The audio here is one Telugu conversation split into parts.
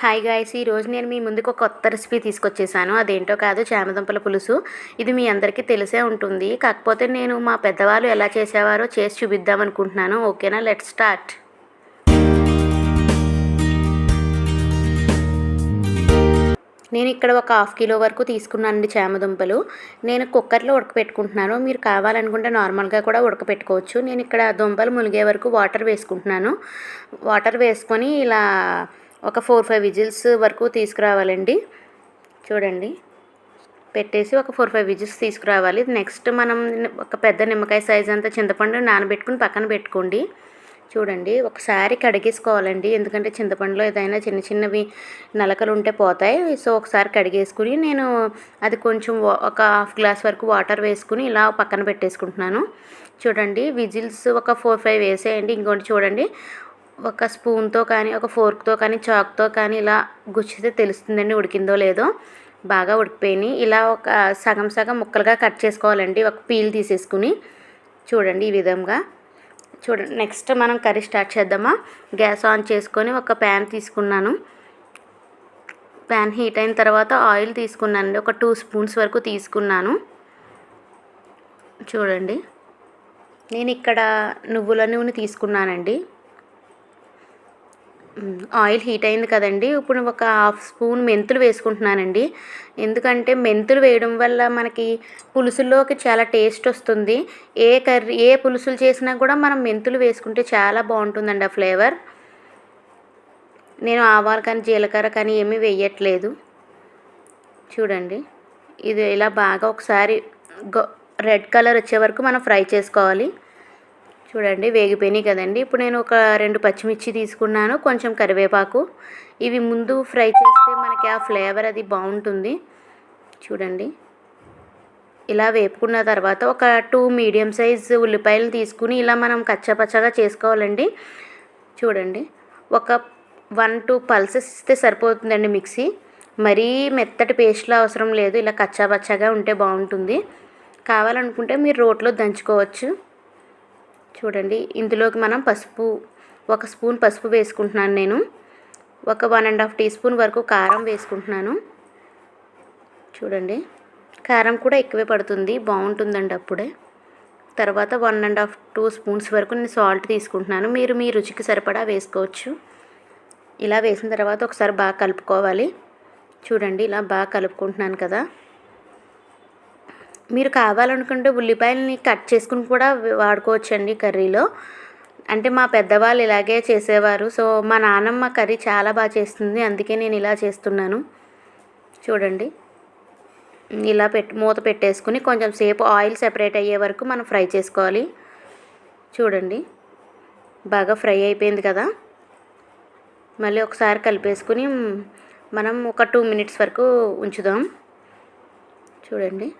హాయ్ గాయస్ ఈరోజు నేను మీ ముందుకు ఒక కొత్త రెసిపీ తీసుకొచ్చేసాను. అదేంటో కాదు చామదుంపల పులుసు. ఇది మీ అందరికీ తెలిసే ఉంటుంది. కాకపోతే నేను మా పెద్దవాళ్ళు ఎలా చేసేవారో చేసి చూపిద్దాం అనుకుంటున్నాను. ఓకేనా? లెట్ స్టార్ట్ నేను ఇక్కడ ఒక హాఫ్ కిలో వరకు తీసుకున్నానండి చామదుంపలు. నేను కుక్కర్లో ఉడకపెట్టుకుంటున్నాను. మీరు కావాలనుకుంటే నార్మల్గా కూడా ఉడకపెట్టుకోవచ్చు. నేను ఇక్కడ దుంపలు మునిగే వరకు వాటర్ వేసుకుంటున్నాను. వాటర్ వేసుకొని ఇలా ఒక ఫోర్ ఫైవ్ విజిల్స్ వరకు తీసుకురావాలండి. చూడండి. పెట్టేసి ఒక ఫోర్ ఫైవ్ విజిల్స్ తీసుకురావాలి. నెక్స్ట్ మనం ఒక పెద్ద నిమ్మకాయ సైజ్ అంతా చింతపండు నానబెట్టుకుని పక్కన పెట్టుకోండి. చూడండి. ఒకసారి కడిగేసుకోవాలండి. ఎందుకంటే చింతపండులో ఏదైనా చిన్న చిన్నవి నలకలు ఉంటే పోతాయి. సో ఒకసారి కడిగేసుకుని నేను అది కొంచెం ఒక హాఫ్ గ్లాస్ వరకు వాటర్ వేసుకుని ఇలా పక్కన పెట్టేసుకుంటున్నాను. చూడండి. విజిల్స్ ఒక ఫోర్ ఫైవ్ వేసేయండి. ఇంకోటి చూడండి. ఒక స్పూన్తో కానీ ఒక ఫోర్క్తో కానీ చాక్తో కానీ ఇలా గుచ్చితే తెలుస్తుందండి ఉడికిందో లేదో. బాగా ఉడికిపోయినాయి. ఇలా ఒక సగం సగం ముక్కలుగా కట్ చేసుకోవాలండి. ఒక పీల్ తీసేసుకుని చూడండి ఈ విధంగా. చూడండి నెక్స్ట్ మనం కర్రీ స్టార్ట్ చేద్దామా? గ్యాస్ ఆన్ చేసుకొని ఒక ప్యాన్ తీసుకున్నాను. ప్యాన్ హీట్ అయిన తర్వాత ఆయిల్ తీసుకున్నానండి. ఒక టూ స్పూన్స్ వరకు తీసుకున్నాను. చూడండి. నేను ఇక్కడ నువ్వుల నూనె తీసుకున్నానండి. ఆయిల్ హీట్ అయింది కదండి. ఇప్పుడు ఒక హాఫ్ స్పూన్ మెంతులు వేసుకుంటున్నానండి. ఎందుకంటే మెంతులు వేయడం వల్ల మనకి పులుసుల్లోకి చాలా టేస్ట్ వస్తుంది. ఏ కర్రీ ఏ పులుసులు చేసినా కూడా మనం మెంతులు వేసుకుంటే చాలా బాగుంటుందండి ఆ ఫ్లేవర్. నేను ఆవాలు కానీ జీలకర్ర కానీ ఏమీ వేయట్లేదు. చూడండి. ఇది ఇలా బాగా ఒకసారి రెడ్ కలర్ వచ్చే వరకు మనం ఫ్రై చేసుకోవాలి. చూడండి వేగిపోయినాయి కదండి. ఇప్పుడు నేను ఒక రెండు పచ్చిమిర్చి తీసుకున్నాను కొంచెం కరివేపాకు. ఇవి ముందు ఫ్రై చేస్తే మనకి ఆ ఫ్లేవర్ అది బాగుంటుంది. చూడండి. ఇలా వేపుకున్న తర్వాత ఒక టూ మీడియం సైజ్ ఉల్లిపాయలు తీసుకుని ఇలా మనం కచ్చపచ్చగా చేసుకోవాలండి. చూడండి. ఒక వన్ టూ పల్సెస్ ఇస్తే సరిపోతుందండి మిక్సీ. మరీ మెత్తటి పేస్ట్లో అవసరం లేదు ఇలా కచ్చాపచ్చగా ఉంటే బాగుంటుంది. కావాలనుకుంటే మీరు రోట్లో దంచుకోవచ్చు. చూడండి. ఇందులోకి మనం పసుపు ఒక స్పూన్ పసుపు వేసుకుంటున్నాను నేను. ఒక one and half teaspoon వరకు కారం వేసుకుంటున్నాను. చూడండి. కారం కూడా ఎక్కువే పడుతుంది. బాగుంటుందండి అప్పుడే. తర్వాత one and half two spoons వరకు నేను సాల్ట్ తీసుకుంటున్నాను. మీరు మీ రుచికి సరిపడా వేసుకోవచ్చు. ఇలా వేసిన తర్వాత ఒకసారి బాగా కలుపుకోవాలి. చూడండి ఇలా బాగా కలుపుకుంటున్నాను కదా. మీరు కావాలనుకుంటే ఉల్లిపాయలని కట్ చేసుకుని కూడా వాడుకోవచ్చండి కర్రీలో. అంటే మా పెద్దవాళ్ళు ఇలాగే చేసేవారు. సో మా నాన్నమ్మ కర్రీ చాలా బాగా చేస్తుంది. అందుకే నేను ఇలా చేస్తున్నాను. చూడండి. ఇలా పెట్టి మూత పెట్టేసుకుని కొంచెం సేపు ఆయిల్ సెపరేట్ అయ్యే వరకు మనం ఫ్రై చేసుకోవాలి. చూడండి. బాగా ఫ్రై అయిపోయింది కదా. మళ్ళీ ఒకసారి కలిపేసుకుని మనం ఒక టూ మినిట్స్ వరకు ఉంచుదాం. చూడండి.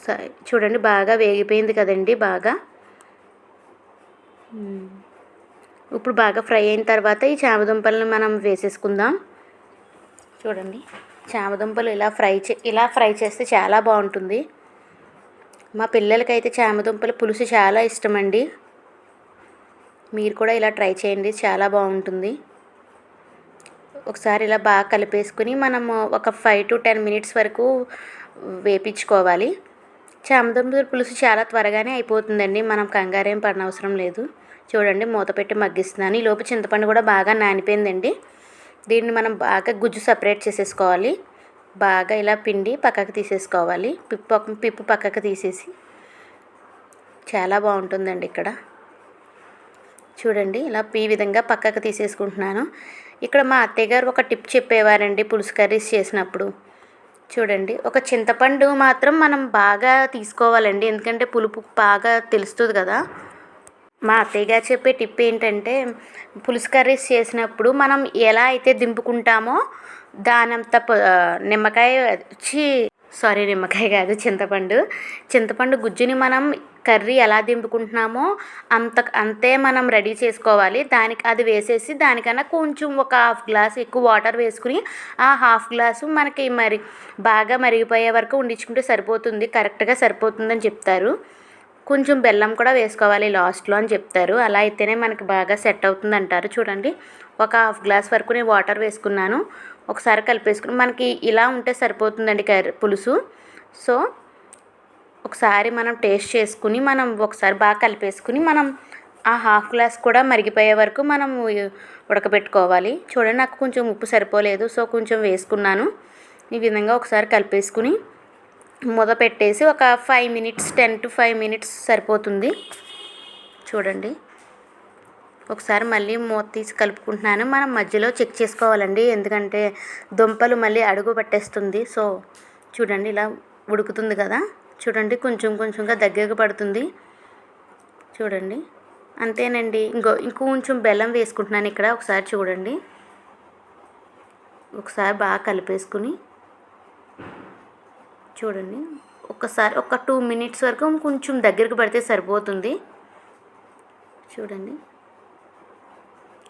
ఒకసారి చూడండి బాగా వేగిపోయింది కదండి బాగా. ఇప్పుడు బాగా ఫ్రై అయిన తర్వాత ఈ చామదుంపలను మనం వేసేసుకుందాం. చూడండి చామదుంపలు ఇలా ఫ్రై చే ఇలా ఫ్రై చేస్తే చాలా బాగుంటుంది. మా పిల్లలకైతే చామదుంపల పులుసు చాలా ఇష్టమండి. మీరు కూడా ఇలా ట్రై చేయండి చాలా బాగుంటుంది. ఒకసారి ఇలా బాగా కలిపేసుకుని మనము ఒక ఫైవ్ టు టెన్ మినిట్స్ వరకు వేపించుకోవాలి. చామదుంపల పులుసు చాలా త్వరగానే అయిపోతుందండి. మనం కంగారేం పడనవసరం లేదు. చూడండి మూత పెట్టి మగ్గిస్తున్నాను. ఈ లోపు చింతపండు కూడా బాగా నానిపోయిందండి. దీన్ని మనం బాగా గుజ్జు సపరేట్ చేసేసుకోవాలి. బాగా ఇలా పిండి పక్కకు తీసేసుకోవాలి. పిప్పు పిప్పు పక్కకు తీసేసి. చాలా బాగుంటుందండి ఇక్కడ. చూడండి ఇలా ఈ విధంగా పక్కకు తీసేసుకుంటున్నాను. ఇక్కడ మా అత్తయ్య గారు ఒక టిప్ చెప్పేవారండి పులుసు కర్రీస్ చేసినప్పుడు. చూడండి. ఒక చింతపండు మాత్రం మనం బాగా తీసుకోవాలండి. ఎందుకంటే పులుపు బాగా తెలుస్తుంది కదా. మా అత్తయ్య గారు చెప్పే టిప్ ఏంటంటే పులుసు కర్రీస్ చేసినప్పుడు మనం ఎలా అయితే దింపుకుంటామో దానంత నిమ్మకాయ వచ్చి సారీ నిమ్మకాయ కాదు చింతపండు. చింతపండు గుజ్జుని మనం కర్రీ ఎలా దింపుకుంటున్నామో అంత అంతే మనం రెడీ చేసుకోవాలి. దానికి అది వేసేసి దానికన్నా కొంచెం ఒక హాఫ్ గ్లాస్ ఎక్కువ వాటర్ వేసుకుని ఆ హాఫ్ గ్లాసు మనకి మరి బాగా మరిగిపోయే వరకు ఉండించుకుంటే సరిపోతుంది. కరెక్ట్గా సరిపోతుందని చెప్తారు. కొంచెం బెల్లం కూడా వేసుకోవాలి లాస్ట్లో అని చెప్తారు. అలా అయితేనే మనకి బాగా సెట్ అవుతుంది అంటారు చూడండి ఒక హాఫ్ గ్లాస్ వరకు నేను వాటర్ వేసుకున్నాను. ఒకసారి కలిపేసుకుని మనకి ఇలా ఉంటే సరిపోతుందండి కర్రీ పులుసు. సో ఒకసారి మనం టేస్ట్ చేసుకుని మనం ఒకసారి బాగా కలిపేసుకుని మనం ఆ హాఫ్ గ్లాస్ కూడా మరిగిపోయే వరకు మనం ఉడకబెట్టుకోవాలి. చూడండి నాకు కొంచెం ఉప్పు సరిపోలేదు సో కొంచెం వేసుకున్నాను. ఈ విధంగా ఒకసారి కలిపేసుకుని మూత పెట్టేసి ఒక five minutes ten to five minutes సరిపోతుంది. చూడండి ఒకసారి మళ్ళీ మూత తీసి కలుపుకుంటున్నాను. మనం మధ్యలో చెక్ చేసుకోవాలండి ఎందుకంటే దుంపలు మళ్ళీ అడుగు పట్టేస్తుంది. సో చూడండి ఇలా ఉడుకుతుంది కదా. చూడండి కొంచెం కొంచెంగా దగ్గరకు పడుతుంది. చూడండి. అంతేనండి. ఇంకో ఇంకొంచెం బెల్లం వేసుకుంటున్నాను ఇక్కడ. ఒకసారి చూడండి. ఒకసారి బాగా కలిపేసుకుని చూడండి. ఒకసారి ఒక టూ మినిట్స్ వరకు కొంచెం దగ్గరకు పడితే సరిపోతుంది. చూడండి.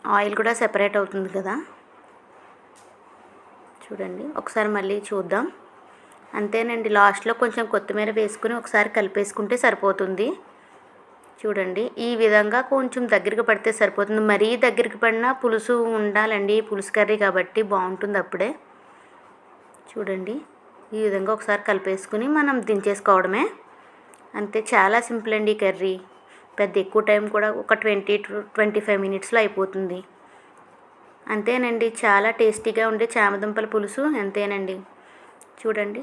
ఆయిల్ కూడా సెపరేట్ అవుతుంది కదా. చూడండి. ఒకసారి మళ్ళీ చూద్దాం. అంతేనండి. లాస్ట్లో కొంచెం కొత్తిమీర వేసుకుని ఒకసారి కలిపేసుకుంటే సరిపోతుంది. చూడండి. ఈ విధంగా కొంచెం దగ్గరికి పడితే సరిపోతుంది. మరీ దగ్గరికి పడినా పులుసు ఉండాలండి. పులుసు కర్రీ కాబట్టి బాగుంటుంది అప్పుడే. చూడండి. ఈ విధంగా ఒకసారి కలిపేసుకుని మనం దించేసుకోవడమే. అంతే చాలా సింపుల్ అండి కర్రీ. పెద్ద ఎక్కువ టైం కూడా ఒక ట్వంటీ టు ట్వంటీ ఫైవ్ మినిట్స్లో అయిపోతుంది. అంతేనండి. చాలా టేస్టీగా ఉండే చామదుంపల పులుసు. అంతేనండి. చూడండి.